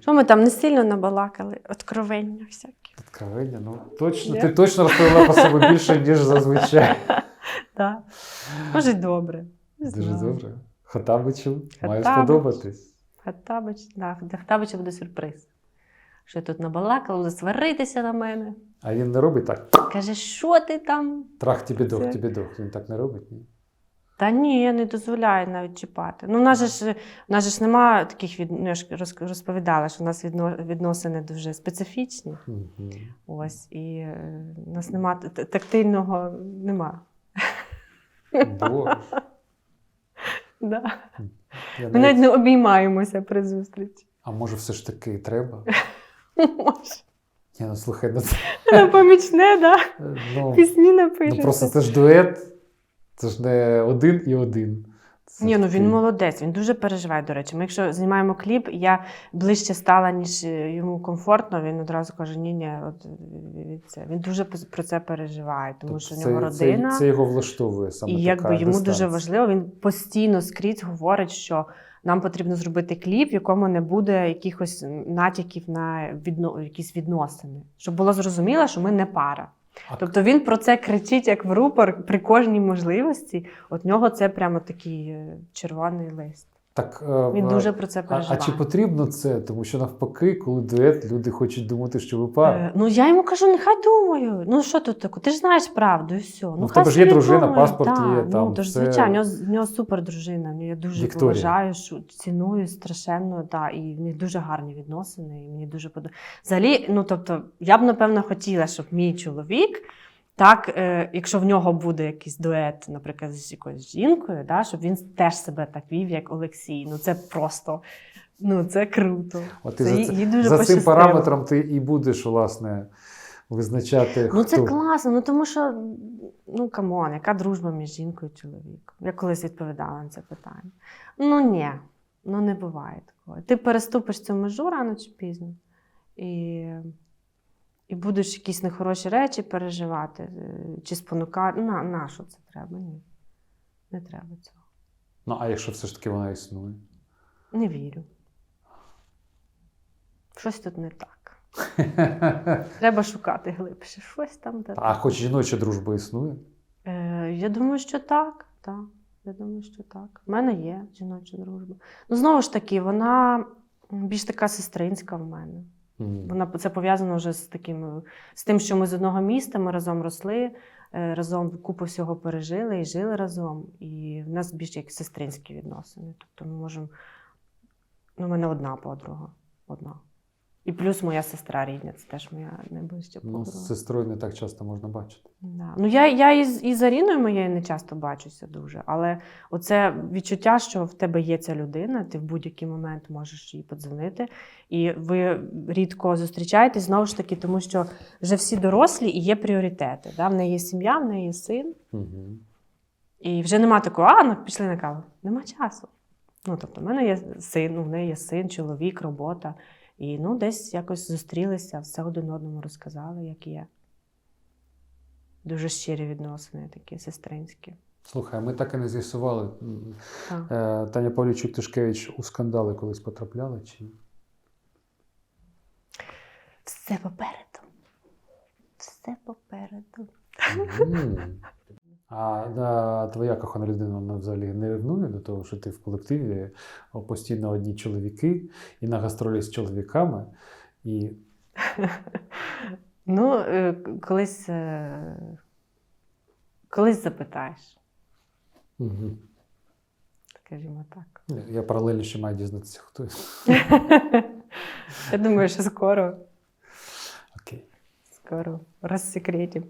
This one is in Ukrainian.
Що ми там не сильно набалакали? Откровення всякі. Откровення, ну точно, Ні? ти точно розповіла про себе більше, ніж зазвичай. Да. Може, добре. Дуже добре. Хатабичу має сподобатись. Хаттабич, да, для Хаттабича буде сюрприз. Що я тут набалакала, буде сваритися на мене. А він не робить так. Каже, що ти там? Трах тобі Це- тобі дох. Він так не робить, ні? Та ні, я не дозволяю навіть чіпати. Ну, у нас же ж, у нас же ж немає таких від... ну, я ж розповідала, що у нас відно... відносини дуже специфічні. Мгм. Ось, і е, у нас немає тактильного нема. Боже. Да. Я Ми навіть не обіймаємося при зустрічі. А може, все ж таки треба? Може. Ні, ну слухай, ну, це, помічне, да? ну, Пісні ну просто це ж дует, це ж не один і один. Це Ні, ну він молодець, він дуже переживає, до речі. Ми якщо знімаємо кліп, я ближче стала, ніж е, йому комфортно, він одразу каже: ні, ні, от це. Він дуже про це переживає, тому Тобто що в нього це, родина. Це, його влаштовує саме І така якби йому дуже важливо, він постійно скрізь говорить, що нам потрібно зробити кліп, в якому не буде якихось натяків на відно... якісь відносини, щоб було зрозуміло, що ми не пара. Тобто він про це кричить як в рупор при кожній можливості. От нього це прямо такий е, червоний лист. Так, е, Він дуже про це а, переживає. а чи потрібно це? Тому що навпаки, коли дует, люди хочуть думати, що ви пара. Е, Ну я йому кажу, нехай думаю. Ну що тут таке? Ти ж знаєш правду і все. Ну, в тебе ж є дружина, думає. паспорт Да, є, там Ну, тож, все. звичайно, в нього, в нього супер дружина. Ну, Я дуже Вікторія. поважаю, що ціную страшенно, та, і в них дуже гарні відносини, і мені дуже подобається. Взагалі, ну тобто, я б напевно хотіла, щоб мій чоловік. Так, е, якщо в нього буде якийсь дует, наприклад, з якоюсь жінкою, да, щоб він теж себе так вів, як Олексій. Ну це просто ну це круто. От ти Це за, їй- дуже за цим параметром ти і будеш, власне, визначати, Ну це хто. класно, ну тому що ну камон, яка дружба між жінкою і чоловіком? Я колись відповідала на це питання. Ну ні, ну не буває такого. Ти переступиш цю межу рано чи пізно, і, і будеш якісь нехороші речі переживати, е, чи спонукати. На, на що це треба? Ні. Не треба цього. Ну, а якщо все ж таки вона існує? Не вірю. Щось тут не так. Треба шукати глибше. Щось там де. а хоч жіноча дружба існує? Е, я думаю, що так. так. Я думаю, що так. У мене є жіноча дружба. Ну, знову ж таки, вона більш така сестринська в мене. Вона це пов'язано вже з таким, з тим, що ми з одного міста, ми разом росли, е, разом купу всього пережили і жили разом. І в нас більш як сестринські відносини. Тобто ми можемо. Ну, в мене одна подруга. Одна. І плюс моя сестра рідня, це теж моя найближча Ну, з сестрою не так часто можна бачити. Да. Ну, я, я із, із Аріною моєю не часто бачуся дуже, але оце відчуття, що в тебе є ця людина, ти в будь-який момент можеш їй подзвонити, і ви рідко зустрічаєтесь знову ж таки, тому що вже всі дорослі і є пріоритети. Да? В неї є сім'я, в неї є син, Угу. і вже нема такого, а ну, пішли на каву. Нема часу. Ну, тобто, в мене є син, в неї є син, чоловік, робота. І ну, десь якось зустрілися, все один одному розказали, як є. Дуже щирі відносини, такі сестринські. Слухай, ми так і не з'ясували. Так. е, Таня Павлічук Тишкевич у скандали колись потрапляла чи ні? Все попереду. Все попереду. Мгм. А е, твоя кохана людина вона взагалі не ревнує до того, що ти в колективі постійно одні чоловіки і на гастролі з чоловіками. І Ну, е, колись, е, колись запитаєш, угу. скажімо так. я паралельно ще маю дізнатися, хто. Я думаю, що скоро, Окей. скоро розсекретім.